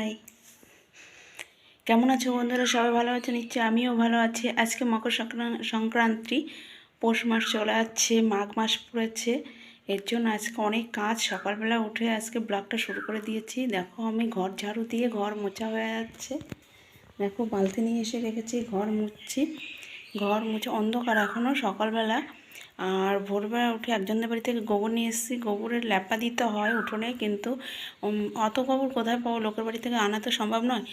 High. কেমন আছো বন্ধুরা? সবাই ভালো আছে? নিশ্চয়ই আমিও ভালো আছি। আজকে মকর সংক্রান- সংক্রান্তি। পৌষ মাস চলে আসছে, মাঘ মাস পড়েছে। এর জন্য আজকে অনেক কাজ। সকালবেলা উঠে আজকে ব্লগটা শুরু করে দিয়েছি। দেখো আমি ঘর ঝাড়ু দিয়ে ঘর মোছা হয়ে যাচ্ছে। দেখো বালতি নিয়ে এসে রেখেছি, ঘর মুছছি। ঘর মুছে অন্ধকার এখনও সকালবেলা। আর ভোরবেলা উঠে একজনের বাড়ি থেকে গোবর নিয়ে এসেছি। গোবরের ল্যাপা দিতে হয় উঠোনে, কিন্তু অত গোবর কোথায় পাবো? লোকের বাড়ি থেকে আনা তো সম্ভব নয়।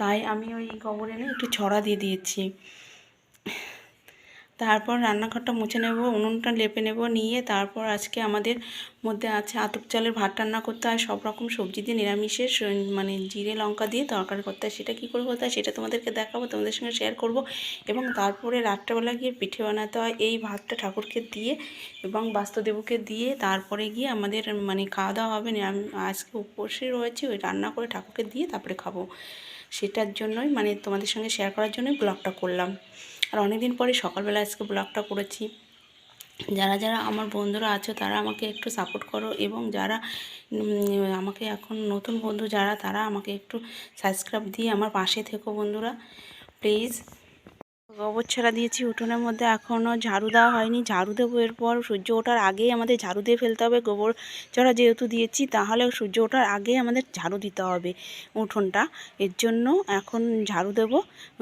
তাই আমি ওই গোবর এনে একটু ছড়া দিয়ে দিয়েছি। তারপর রান্নাঘরটা মুছে নেব, উনুনটা লেপে নেব, নিয়ে তারপর আজকে আমাদের মধ্যে আছে আতপ চালের ভাত রান্না করতে হয়। সব রকম সবজি দিয়ে নিরামিষের মানে জিরে, লঙ্কা দিয়ে তরকারি করতে হয়। সেটা কী করব তাই সেটা তোমাদেরকে দেখাবো, তোমাদের সঙ্গে শেয়ার করব। এবং তারপরে রাত্রেবেলা গিয়ে পিঠে বানাতে হয়। এই ভাতটা ঠাকুরকে দিয়ে এবং বাস্তুদেবকে দিয়ে তারপরে গিয়ে আমাদের মানে খাওয়া দাওয়া হবে। আজকে উপসে রয়েছে, ওই রান্না করে ঠাকুরকে দিয়ে তারপরে খাব। সেটার জন্যই মানে তোমাদের সঙ্গে শেয়ার করার জন্যই ব্লগটা করলাম। আর অনেক দিন পরে সকালবেলা আজকে ব্লগটা করেছি। যারা যারা আমার বন্ধুরা আছো, তারা আমাকে একটু সাপোর্ট করো এবং যারা আমাকে এখন নতুন বন্ধু যারা, তারা আমাকে একটু সাবস্ক্রাইব দিয়ে আমার পাশে থেকো বন্ধুরা। প্লিজ গোবর ছেড়া দিয়েছি উঠোনের মধ্যে এখনও ঝাড়ু দেওয়া হয়নি। ঝাড়ু দেবো এরপর সূর্য ওঠার আগেই আমাদের ঝাড়ু দিয়ে ফেলতে হবে। গোবর চড়া যেহেতু দিয়েছি, তাহলে সূর্য ওঠার আগেই আমাদের ঝাড়ু দিতে হবে উঠোনটা। এর জন্য এখন ঝাড়ু দেব,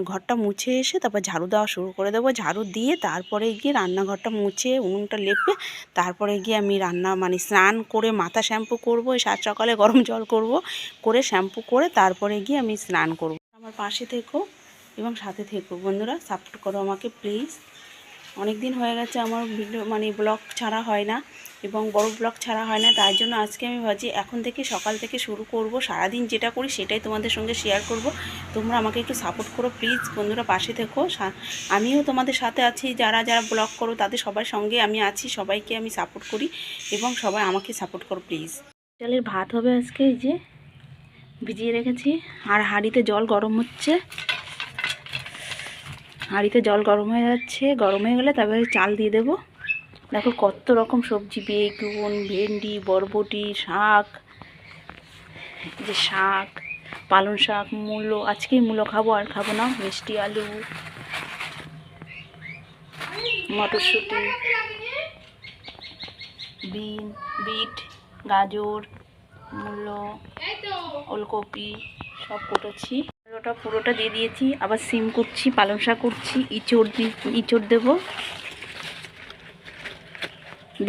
ঘরটা মুছে এসে তারপর ঝাড়ু দেওয়া শুরু করে দেবো। ঝাড়ু দিয়ে তারপরে গিয়ে রান্নাঘরটা মুছে উনুনটা লেপে তারপরে গিয়ে আমি রান্না মানে স্নান করে মাথা শ্যাম্পু করব সাত সকালে গরম জল করব, করে শ্যাম্পু করে তারপরে গিয়ে আমি স্নান করব। আমার পাশে থেকো। এবং সাথে থেকো। বন্ধুরা সাপোর্ট করো আমাকে প্লিজ অনেক দিন হয়ে গেছে আমার ভিডিও মানে ব্লগ ছাড়া হয় না এবং বড় ব্লগ ছাড়া হয় না তাই জন্য আজকে আমি ভাবছি এখন থেকে, সকাল থেকে শুরু করব, সারাদিন যেটা করি সেটাই তোমাদের সঙ্গে শেয়ার করব। তোমরা আমাকে একটু সাপোর্ট করো প্লিজ বন্ধুরা, পাশে থেকো। আমিও তোমাদের সাথে আছি, যারা যারা ব্লগ করো, তাদের সবার সঙ্গে আমি আছি, সবাইকে আমি সাপোর্ট করি এবং সবাই আমাকে সাপোর্ট করো প্লিজ চালের ভাত হবে আজকে যে ভিজিয়ে রেখেছি। আর হাঁড়িতে জল গরম হচ্ছে। হাঁড়িতে জল গরম হয়ে যাচ্ছে। গরম হয়ে গেলে তারপরে চাল দিয়ে দেবো। দেখো কত রকম সবজি, বেগুন, ভেন্ডি, বরবটি, শাক যে শাক, পালং শাক, মূলো। আজকেই মূলো খাব, আর খাব না, মিষ্টি, আলু, মটরশুঁটি, বিন, বিট, গাজর, মূলো, ওলকপি, সব কুটেছি। ওটা পুরোটা দিয়ে দিয়েছি। আবার সিম করছি, পালং শাক করছি, ইঁচড় দি, ইঁচড় দেবো।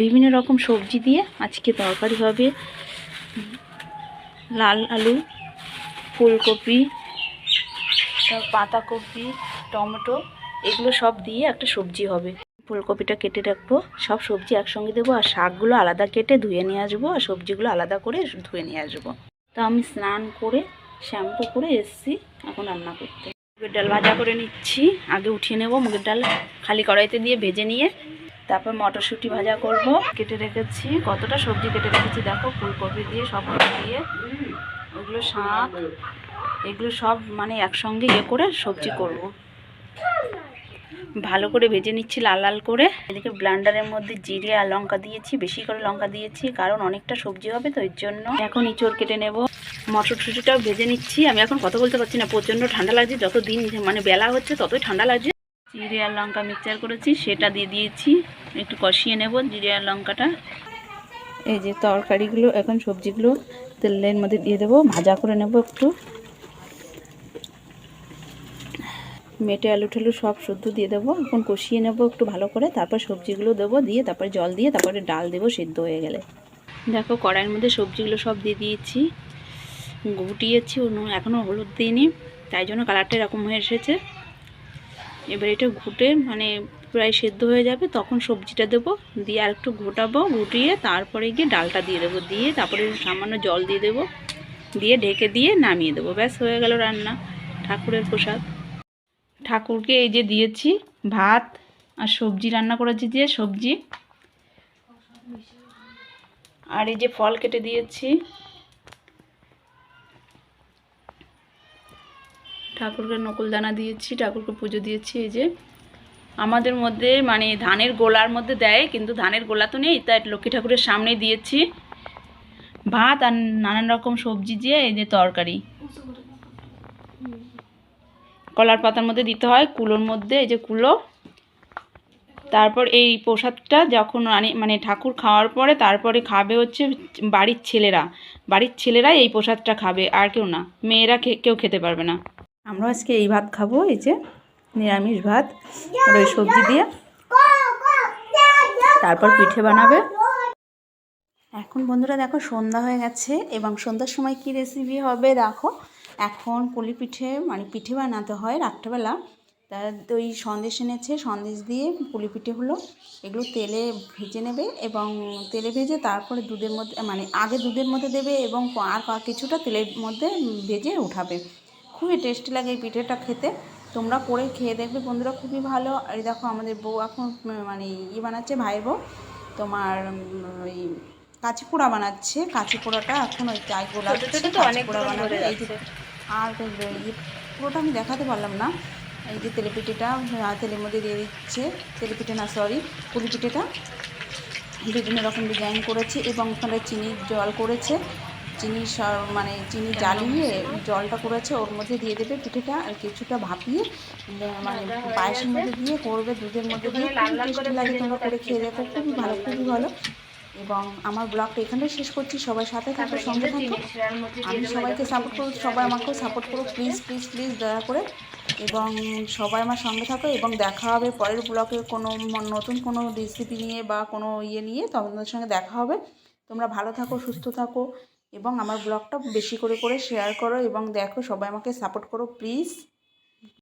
বিভিন্ন রকম সবজি দিয়ে আজকে তরকারি হবে। লাল আলু, ফুলকপি পাতাকপি, টমেটো, এগুলো সব দিয়ে একটা সবজি হবে। ফুলকপিটা কেটে রাখব, সব সবজি একসঙ্গে দেবো আর শাকগুলো আলাদা কেটে ধুয়ে নিয়ে আসব আর সবজিগুলো আলাদা করে ধুয়ে নিয়ে আসব। তো আমি স্নান করে শ্যাম্পু করে এসছি এখন রান্না করতে। মুগের ডাল ভাজা করে নিচ্ছি। আগে উঠিয়ে নেব মুগের ডাল খালি কড়াইতে দিয়ে ভেজে নিয়ে তারপর মটরশুঁটি ভাজা করব। কেটে রেখেছি। কতটা সবজি কেটে রেখেছি দেখো, ফুলকপি দিয়ে সব দিয়ে। ওগুলো শাক, এগুলো সব মানে একসঙ্গে ইয়ে করে সবজি করব। ভালো করে ভেজে নিচ্ছি লাল লাল করে। এদিকে ব্লান্ডারের মধ্যে জিরে আর লঙ্কা দিয়েছি, বেশি করে লঙ্কা দিয়েছি, কারণ অনেকটা সবজি হবে তো এর জন্য। এখন ইঁচড় কেটে নেব। মটরশুঁটিটাও ভেজে নিচ্ছি। আমি এখন কথা বলতে পারছি না, প্রচণ্ড ঠান্ডা লাগছে, যত দিন মানে বেলা হচ্ছে, ততই ঠান্ডা লাগছে। জিরে আর লঙ্কা মিক্সচার করেছি, সেটা দিয়ে দিয়েছি। একটু কষিয়ে নেব জিরে আর লঙ্কাটা। এই যে তরকারিগুলো, এখন সবজিগুলো তেলের মধ্যে দিয়ে দেবো, ভাজা করে নেব একটু। মেটে আলু ঠালু সব শুদ্ধ দিয়ে দেবো। এখন কষিয়ে নেব একটু ভালো করে। তারপর সবজিগুলো দেবো দিয়ে তারপরে জল দিয়ে তারপরে ডাল দেবো সিদ্ধ হয়ে গেলে। দেখো কড়াইয়ের মধ্যে সবজিগুলো সব দিয়ে দিয়েছি। গুটিয়েছি এখনও হলুদ দিইনি। তাই জন্য কালারটা এরকম হয়ে এসেছে। এবার এটা ঘুটে মানে প্রায় সেদ্ধ হয়ে যাবে, তখন সবজিটা দেবো। দিয়ে আর একটু ঘোটাবো, ঘুটিয়ে তারপরে গিয়ে ডালটা দিয়ে দেবো। দিয়ে তারপরে সামান্য জল দিয়ে দেবো। দিয়ে ঢেকে দিয়ে নামিয়ে দেবো। ব্যাস, হয়ে গেল রান্না। ঠাকুরের প্রসাদ। ঠাকুরকে এই যে দিয়েছি, ভাত আর সবজি রান্না করেছি যে সবজি। আর এই যে ফল কেটে দিয়েছি। ঠাকুরকে নকুলদানা দিয়েছি, ঠাকুরকে পুজো দিয়েছি এই যে। আমাদের মধ্যে মানে ধানের গোলার মধ্যে দেয়, কিন্তু ধানের গোলা তো নেই, তাই লক্ষ্মী ঠাকুরের সামনে দিয়েছি। ভাত আর নানান রকম সবজি দিয়ে এই যে তরকারি। কলার পাতার মধ্যে দিতে হয়, কুলোর মধ্যে, এই যে কুলো। তারপর এই প্রসাদটা যখন মানে ঠাকুর খাওয়ার পরে তারপরে খাবে হচ্ছে বাড়ির ছেলেরা। বাড়ির ছেলেরাই এই প্রসাদটা খাবে, আর কেউ না। মেয়েরা কেউ খেতে পারবে না। আমরা আজকে এই ভাত খাব, এই যে নিরামিষ ভাত ওই সবজি দিয়ে। তারপর পিঠে বানাবে। এখন বন্ধুরা দেখো সন্ধ্যা হয়ে গেছে, এবং সন্ধ্যার সময় কি রেসিপি হবে দেখো। এখন পুলি পিঠে মানে পিঠে বানাতে হয় রাত্রেবেলা। তা ওই সন্দেশ এনেছে, সন্দেশ দিয়ে পুলি পিঠে হলো। এগুলো তেলে ভেজে নেবে এবং তেলে ভেজে তারপরে দুধের মধ্যে মানে আগে দুধের মধ্যে দেবে এবং আর কিছুটা তেলের মধ্যে ভেজে উঠাবে। খুবই টেস্টি লাগে এই পিঠেটা খেতে। তোমরা করে খেয়ে দেখবে, বন্ধুরা খুবই ভালো। আর এই দেখো আমাদের বউ এখন মানে ই বানাচ্ছে ভাইয়ের বউ। তোমার ওই কাঁচি পোড়া বানাচ্ছে। কাঁচি পোড়াটা এখন ওই চাই কাঁচি পোড়া বানাবে। এই যে আর পুরোটা আমি দেখাতে পারলাম না। এই যে তেলেপিঠেটা তেলের মধ্যে দিয়ে দিচ্ছে। তেলেপিঠে না সরি পুলি পিঠেটা বিভিন্ন রকম ডিজাইন করেছে এবং ওখানে চিনির জল করেছে। চিনি সর- মানে চিনি জ্বালিয়ে জলটা করেছে। ওর মধ্যে দিয়ে দেবে পিঠেটা আর কিছুটা ভাপিয়ে। মানে পায়েসের মধ্যে দিয়ে করবে দুধের মধ্যে দিয়ে খুবই টেস্টি লাগে তোমরা করে খেয়ে দেখো খুবই ভালো খুবই ভালো। এবং আমার ব্লগটা এখানেই শেষ করছি। সবাই সাথে থাকো সঙ্গে থাকো। আমি সবাইকে সাপোর্ট করো সবাই আমাকেও সাপোর্ট করো। প্লিজ প্লিজ প্লিজ দয়া করে। এবং সবাই আমার সঙ্গে থাকো এবং দেখা হবে পরের ব্লগে কোনো নতুন কোনো রেসিপি নিয়ে বা কোনো ইয়ে নিয়ে। তোমাদের সঙ্গে দেখা হবে। তোমরা ভালো থাকো সুস্থ থাকো এবং আমার ব্লগটা বেশি করে করে শেয়ার করো এবং দেখো সবাই আমাকে সাপোর্ট করো প্লিজ